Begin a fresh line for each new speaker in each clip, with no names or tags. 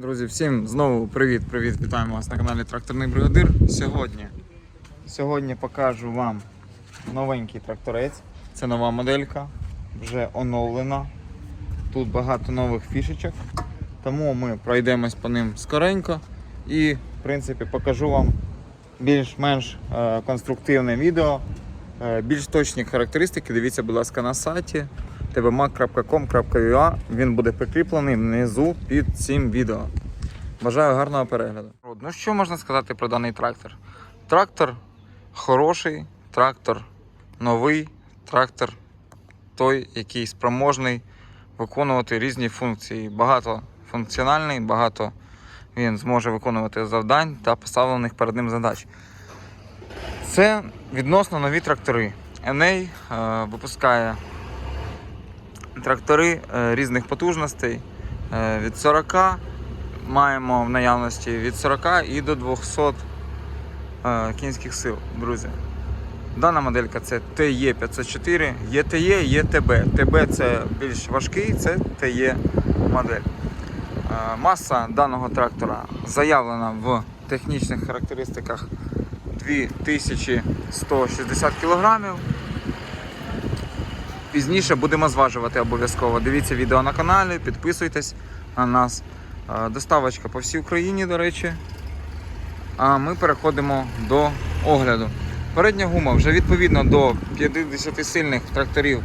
Друзі, всім знову привіт-привіт! Вітаємо вас на каналі Тракторний Бригадир. Сьогодні, сьогодні покажу вам новенький тракторець. Це нова моделька, вже оновлена. Тут багато нових фішечок. Тому ми пройдемось по ним скоренько і, в принципі, покажу вам більш-менш е, конструктивне відео, е, більш точні характеристики. Дивіться, будь ласка, на сайті tbmac.com.ua. Він буде прикріплений внизу під цим відео. Бажаю гарного перегляду. Ну що можна сказати про даний трактор? Трактор хороший, трактор новий, трактор той, який спроможний виконувати різні функції. Багатофункціональний, багато він зможе виконувати завдань та поставлених перед ним задач. Це відносно нові трактори. Еней е, випускає трактори е, різних потужностей е, від 40 маємо в наявності від 40 і до 200 е, кінських сил, друзі. Дана моделька це TE504, є TE, є TB. TB це більш важкий, це TE модель. Маса даного трактора заявлена в технічних характеристиках 2160 кг. Пізніше будемо зважувати обов'язково. Дивіться відео на каналі, підписуйтесь на нас. Е, Доставочка по всій Україні, до речі. А ми переходимо до огляду. Передня гума вже відповідно до 50 сильних тракторів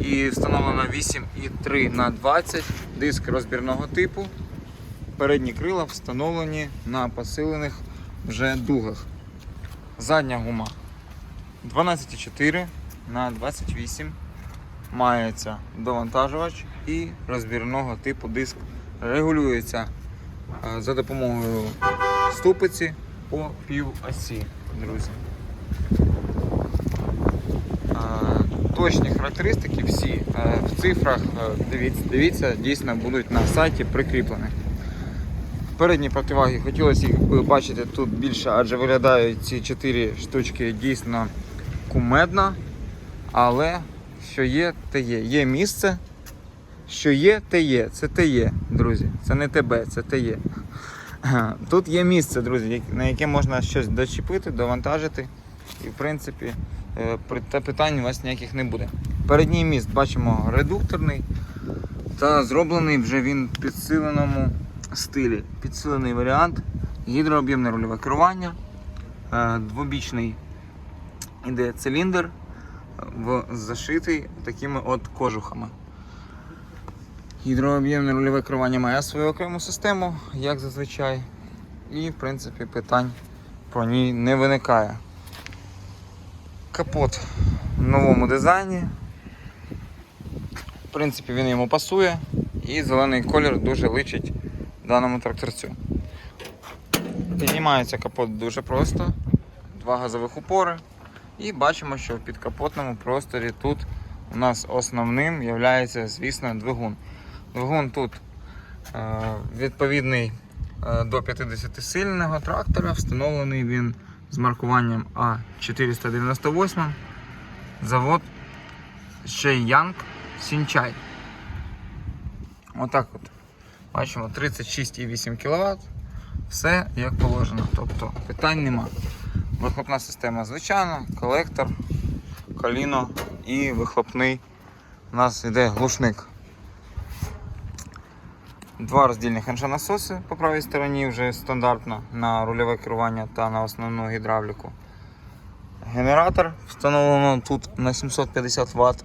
і встановлена 8,3 на 20 диск розбірного типу. Передні крила встановлені на посилених вже дугах. Задня гума 12,4 на 28 мається довантажувач і розбірного типу диск регулюється е, за допомогою ступиці по півосі, друзі. Е, Точні характеристики всі е, в цифрах, дивіться, дивіться, дійсно будуть на сайті прикріплені. Передні противаги хотілося їх бачити тут більше, адже виглядають ці 4 штучки дійсно кумедно. Але що є, те є. Є місце, що є, те є. Це те є, друзі. Це не тебе, це те є. Тут є місце, друзі, на яке можна щось дочепити, довантажити. І в принципі е, питань у вас ніяких не буде. Передній міст бачимо редукторний та зроблений вже він в підсиленому стилі. Підсилений варіант, гідрооб'ємне рульове керування, е, двобічний іде циліндр зашитий такими от кожухами. Гідрооб'ємне рульове керування має свою окрему систему, як зазвичай. І, в принципі, питань про ній не виникає. Капот в новому дизайні. В принципі, він йому пасує. І зелений колір дуже личить даному тракторцю. Піднімається капот дуже просто. Два газових упори. І бачимо, що в підкапотному просторі тут у нас основним є, звісно, двигун. Двигун тут е, відповідний е, до 50 сильного трактора, встановлений він з маркуванням А498. Завод Шейянг Сінчай. Отак от. Бачимо 36,8 кВт. Все як положено. Тобто питань нема. Вихлопна система звичайна, колектор, коліно і вихлопний у нас йде глушник. Два роздільних насоси по правій стороні вже стандартно на рульове керування та на основну гідравліку. Генератор встановлено тут на 750 Вт.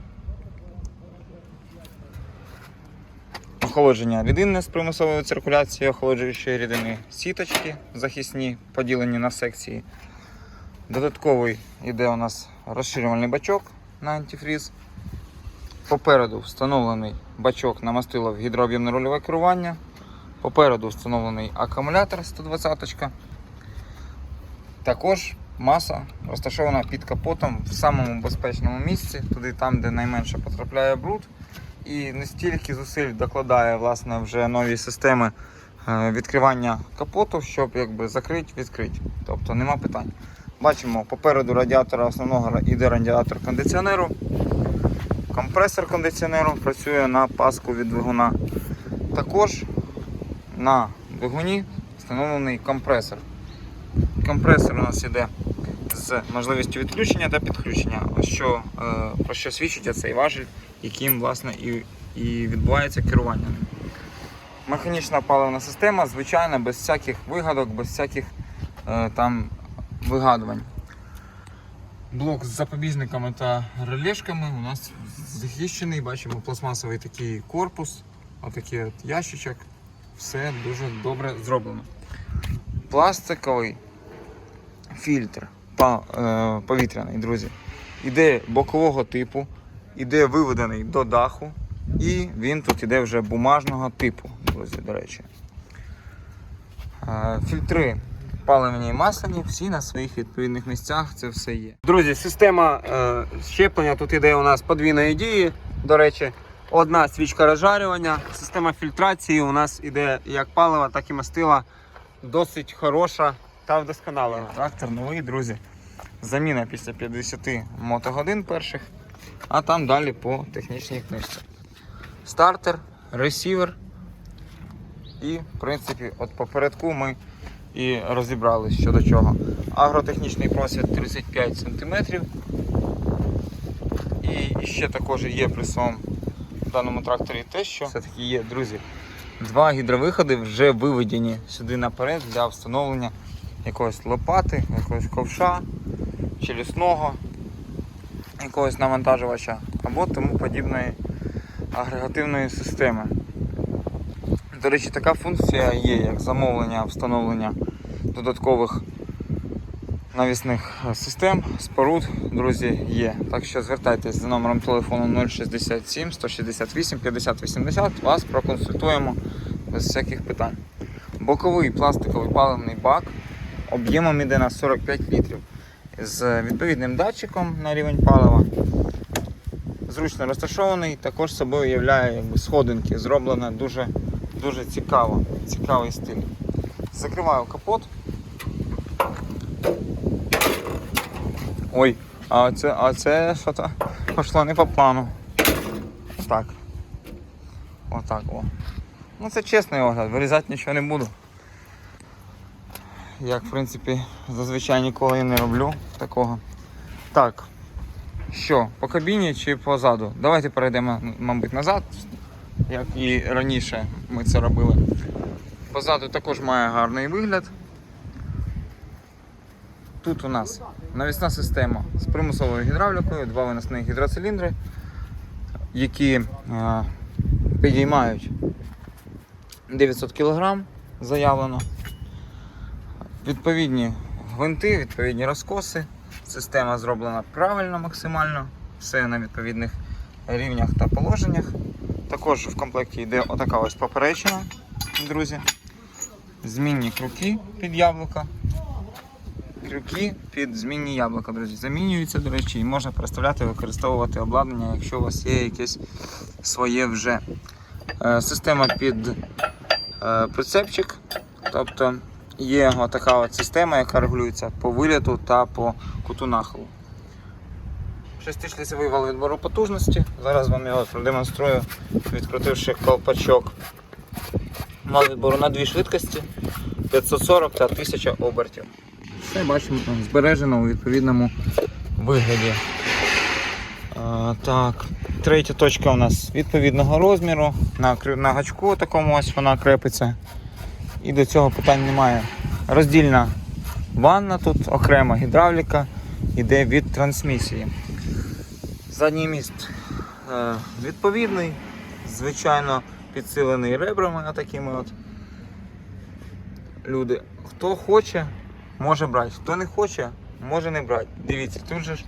Охолодження рідинне з примусовою циркуляцією охолоджуючої рідини, сіточки захисні, поділені на секції. Додатковий йде у нас розширювальний бачок на антифріз. Попереду встановлений бачок на мастило в гідрооб'ємне рульове керування. Попереду встановлений акумулятор 120 Також маса розташована під капотом в самому безпечному місці, туди там, де найменше потрапляє бруд. І не стільки зусиль докладає власне, вже нові системи е, відкривання капоту, щоб якби закрити, відкрити. Тобто нема питань. Бачимо, попереду радіатора основного йде радіатор кондиціонеру. Компресор кондиціонеру працює на паску від двигуна. Також на двигуні встановлений компресор. Компресор у нас іде з можливістю відключення та підключення, що, е, про що свідчить цей важіль, яким власне і, і відбувається керування. Механічна паливна система, звичайна, без всяких вигадок, без всяких е, там вигадувань. Блок з запобіжниками та релешками у нас захищений. Бачимо пластмасовий такий корпус, отакий от ящичок. Все дуже добре зроблено. Пластиковий фільтр е, повітряний, друзі. Іде бокового типу, іде виведений до даху, і він тут іде вже бумажного типу, друзі, до речі. Е, Фільтри паливні і масляні, всі на своїх відповідних місцях, це все є.
Друзі, система е, щеплення тут іде у нас подвійної дії. До речі, одна свічка розжарювання. Система фільтрації у нас іде як палива, так і мастила. Досить хороша та вдосконалена.
Трактор новий, друзі. Заміна після 50 мотогодин перших, а там далі по технічній книжці. Стартер, ресівер. І, в принципі, от попередку ми і розібрались щодо чого. Агротехнічний просвіт 35 см. І ще також є плюсом в даному тракторі те, що все-таки є, друзі, два гідровиходи вже виведені сюди наперед для встановлення якоїсь лопати, якогось ковша, челюсного, якогось навантажувача або тому подібної агрегативної системи. До речі, така функція є, як замовлення, встановлення додаткових навісних е, систем, споруд, друзі, є. Так що звертайтесь за номером телефону 067 168 50 80, вас проконсультуємо без всяких питань. Боковий пластиковий паливний бак об'ємом іде на 45 літрів з відповідним датчиком на рівень палива. Зручно розташований, також собою являє якби, сходинки, зроблено дуже, дуже цікаво, цікавий стиль. Закриваю капот. Ой, а це, а це що то пішло не по плану. Так. Отак о. Ну це чесний огляд, вирізати нічого не буду. Як в принципі зазвичай ніколи не роблю такого. Так. Що, по кабіні чи позаду? Давайте перейдемо, мабуть, назад, як і раніше ми це робили. Позаду також має гарний вигляд. Тут у нас навісна система з примусовою гідравлікою, два виносних гідроциліндри, які е, підіймають 900 кг заявлено. Відповідні гвинти, відповідні розкоси. Система зроблена правильно максимально, все на відповідних рівнях та положеннях. Також в комплекті йде отака ось поперечина, друзі. Змінні крюки під яблука. Крюки під змінні яблука, друзі. Замінюються, до речі, і можна переставляти використовувати обладнання, якщо у вас є якесь своє вже. Е, Система під е, прицепчик. Тобто є така от система, яка регулюється по виліту та по куту нахилу. Шестишліцевий вал відбору потужності. Зараз вам його продемонструю, відкрутивши колпачок. Вал відбору на дві швидкості 540 та 1000 обертів. Все бачимо збережено у відповідному вигляді. А, так, третя точка у нас відповідного розміру. На, на гачку такому ось вона крепиться. І до цього питань немає. Роздільна ванна тут, окрема гідравліка, йде від трансмісії. Задній міст е, відповідний, звичайно, підсилений ребрами такими от. Люди. Хто хоче, може брати. Хто не хоче, може не брати. Дивіться, тут же ж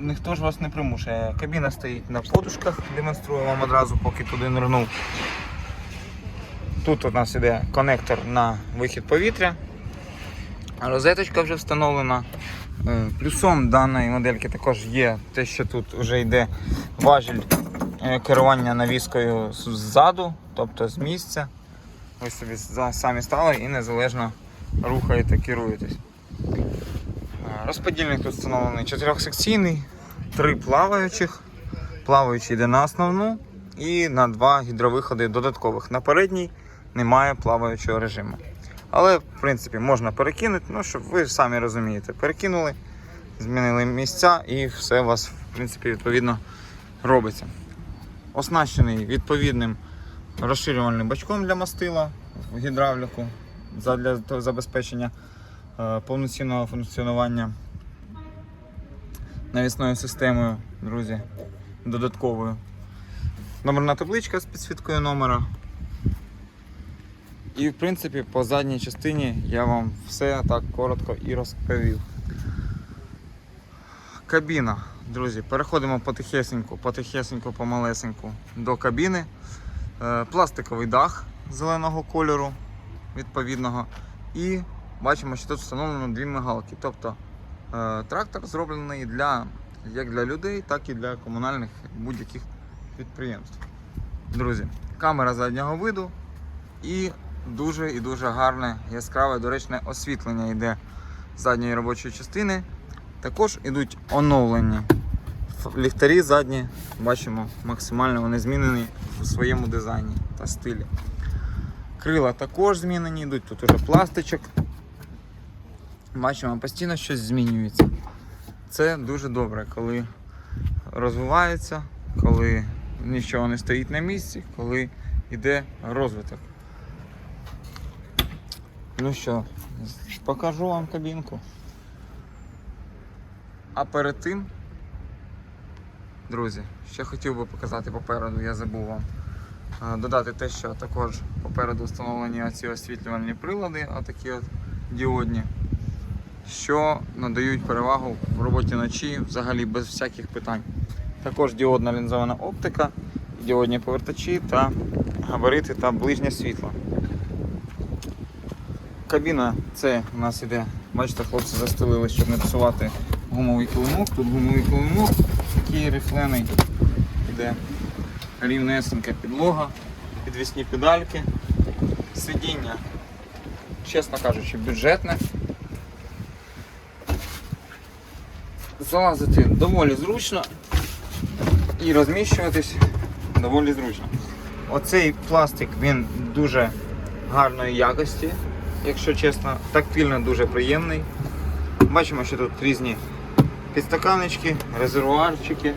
ніхто ж вас не примушує. Кабіна стоїть на подушках, демонструю вам одразу, поки туди нирнув. Тут у нас іде конектор на вихід повітря. Розеточка вже встановлена. Е, Плюсом даної модельки також є те, що тут вже йде важіль е, керування навіскою ззаду, тобто з місця. Ви собі самі стали і незалежно рухаєте, керуєтесь. Е, Розподільник тут встановлений чотирьохсекційний, три плаваючих. Плаваючий йде на основну і на два гідровиходи додаткових на передній немає плаваючого режиму. Але, в принципі, можна перекинути, ну, щоб ви самі розумієте, перекинули, змінили місця і все у вас, в принципі, відповідно робиться. Оснащений відповідним розширювальним бачком для мастила в гідравліку для забезпечення е, повноцінного функціонування навісною системою, друзі, додатковою. Номерна табличка з підсвіткою номера. І в принципі по задній частині я вам все так коротко і розповів. Кабіна, друзі, переходимо потихесеньку, потихесеньку, помалесеньку до кабіни. Е, Пластиковий дах зеленого кольору відповідного. І бачимо, що тут встановлено дві мигалки. Тобто е, трактор зроблений для, як для людей, так і для комунальних будь-яких підприємств. Друзі, камера заднього виду і дуже і дуже гарне яскраве доречне освітлення йде задньої робочої частини. Також йдуть оновлені ліхтарі задні. Бачимо, максимально вони змінені в своєму дизайні та стилі. Крила також змінені, йдуть тут уже пластичок. Бачимо, постійно щось змінюється. Це дуже добре, коли розвивається, коли нічого не стоїть на місці, коли йде розвиток. Ну що, покажу вам кабінку. А перед тим, друзі, ще хотів би показати попереду, я забув вам. Додати те, що також попереду встановлені оці освітлювальні прилади, отакі от діодні, що надають перевагу в роботі ночі взагалі без всяких питань. Також діодна лінзована оптика, діодні повертачі та габарити та ближнє світло. Кабіна це у нас іде, бачите, хлопці застелили, щоб не псувати гумовий килимок. Тут гумовий килимок, такий рифлений, іде рівнесенька підлога, підвісні педальки, сидіння, чесно кажучи, бюджетне. Залазити доволі зручно і розміщуватись доволі зручно. Оцей пластик він дуже гарної якості, якщо чесно, тактильно дуже приємний. Бачимо, що тут різні підстаканечки, резервуарчики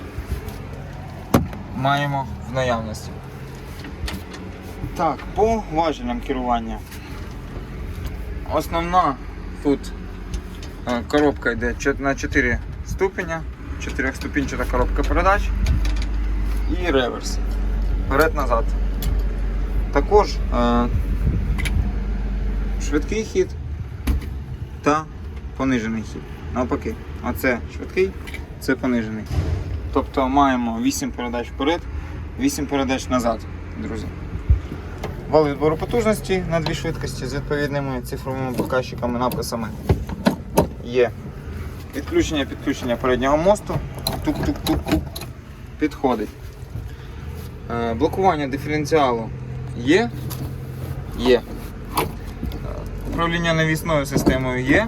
маємо наявності. Так, по важелям керування. Основна тут е, коробка йде на 4 ступеня, 4-ступінчата коробка передач і реверс. Вперед-назад. Також е, швидкий хід та понижений хід. Навпаки, оце швидкий, це понижений. Тобто маємо 8 передач вперед, 8 передач назад, друзі. Вал відбору потужності на дві швидкості з відповідними цифровими показчиками, написами є. Відключення підключення переднього мосту. Тук-тук-тук-тук. Підходить. Е, Блокування диференціалу є. Є. Управління навісною системою є.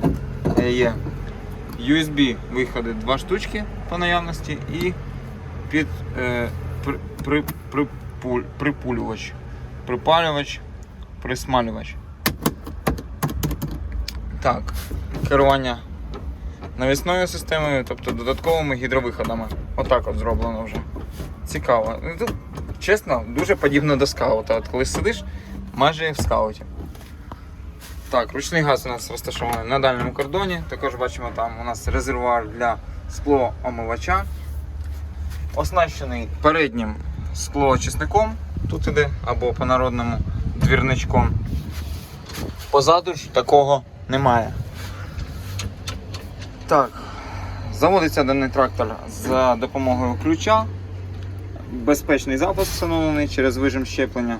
Е, Є. USB виходи два штучки по наявності і під е, при, при, припуль, припулювач, припалювач, присмалювач. Так, керування навісною системою, тобто додатковими гідровиходами. Отак от зроблено вже. Цікаво. Ну, Тут, чесно, дуже подібно до скаута. От коли сидиш, майже як в скауті. Так, ручний газ у нас розташований на дальньому кордоні. Також бачимо, там у нас резервуар для склоомивача. Оснащений переднім склоочисником, тут іде, або по-народному двірничком. Позаду ж такого немає. Так, заводиться даний трактор за допомогою ключа. Безпечний запуск встановлений через вижим щеплення.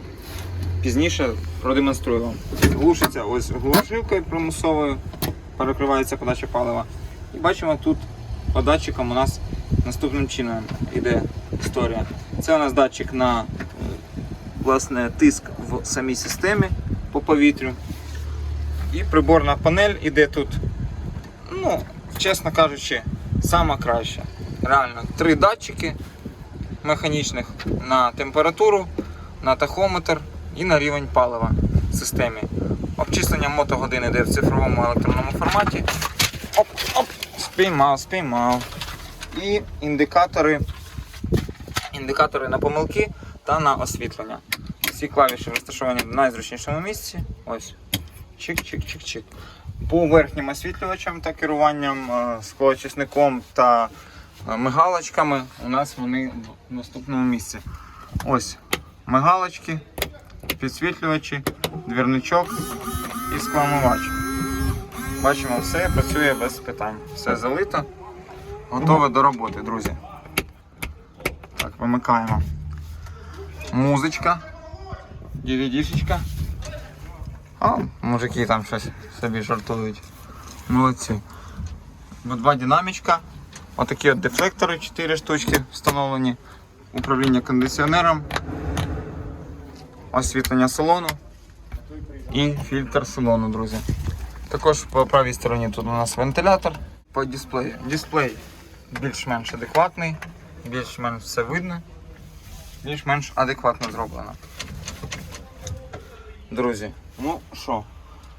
Пізніше продемонструю вам. Глушиться ось глушилкою примусовою, перекривається подача палива. І бачимо тут по датчикам у нас наступним чином іде історія. Це у нас датчик на е, власне, тиск в самій системі по повітрю. І приборна панель іде тут, ну, чесно кажучи, сама краща. Реально, три датчики механічних на температуру, на тахометр і на рівень палива. в системі. Обчислення мотогодин йде в цифровому електронному форматі. Оп, оп, спіймав, спіймав. І індикатори, індикатори на помилки та на освітлення. Всі клавіші розташовані в найзручнішому місці. Ось. Чик-чик-чик-чик. По верхнім освітлювачам та керуванням е, склоочисником та е, мигалочками у нас вони в наступному місці. Ось мигалочки, підсвітлювачі, двірничок і скламувач. Бачимо, все працює без питань. Все залито, готове до роботи, друзі. Вимикаємо. Музичка, DVD-шечка. А, мужики там щось собі жартують. Молодці. Два динамічка. Отакі от дефлектори, 4 штучки встановлені. Управління кондиціонером. Освітлення салону. І фільтр салону, друзі. Також по правій стороні тут у нас вентилятор по дисплею. Дисплей більш-менш адекватний, більш-менш все видно, більш-менш адекватно зроблено. Друзі, ну що,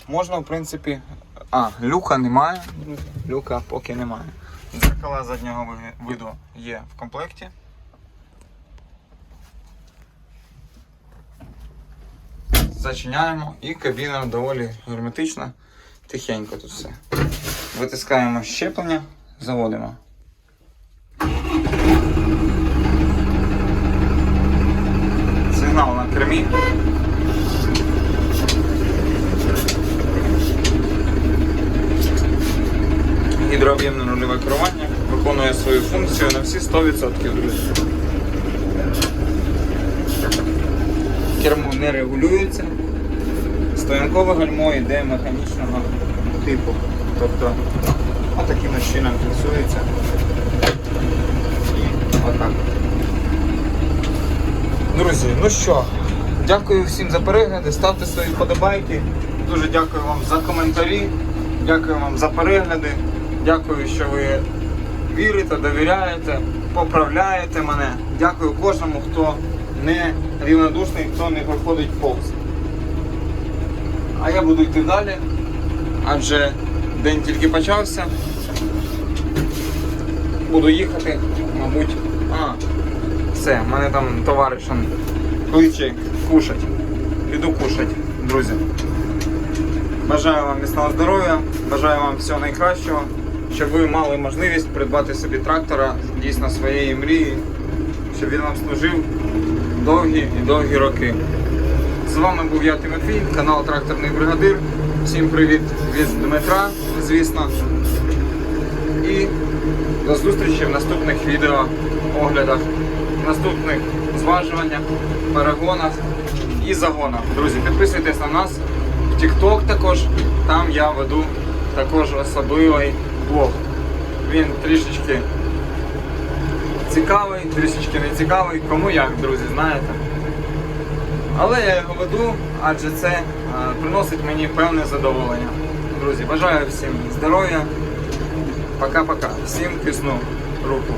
можна в принципі. А, люка немає. Люка поки немає. Дзеркала заднього виду є в комплекті. Зачиняємо і кабіна доволі герметична, тихенько тут все. Витискаємо щеплення, заводимо. Сигнал на кермі. Гідрооб'ємне нульове керування виконує свою функцію на всі 100%, друзі. Кермо не регулюється. Стоянкове гальмо йде механічного типу. Тобто отаким чином фіксується. І отак. Друзі, ну що, дякую всім за перегляди, ставте свої вподобайки. Дуже дякую вам за коментарі, дякую вам за перегляди. Дякую, що ви вірите, довіряєте, поправляєте мене. Дякую кожному, хто не рівнодушний, хто не проходить повз. А я буду йти далі, адже день тільки почався. Буду їхати, мабуть. А, все, в мене там товариш он кличе кушать. Піду кушать, друзі. Бажаю вам міцного здоров'я, бажаю вам всього найкращого, щоб ви мали можливість придбати собі трактора дійсно своєї мрії, щоб він вам служив довгі і довгі роки. З вами був я Тимофій, канал Тракторний Бригадир. Всім привіт від Дмитра, звісно. І до зустрічі в наступних відео оглядах, наступних зважуваннях, перегонах і загонах. Друзі, підписуйтесь на нас. В TikTok також, там я веду також особливий блог. Він трішечки цікавий, трішечки не цікавий. Кому як, друзі, знаєте. Але я його веду, адже це е, приносить мені певне задоволення. Друзі, бажаю всім здоров'я. Пока-пока. Всім тисну руку.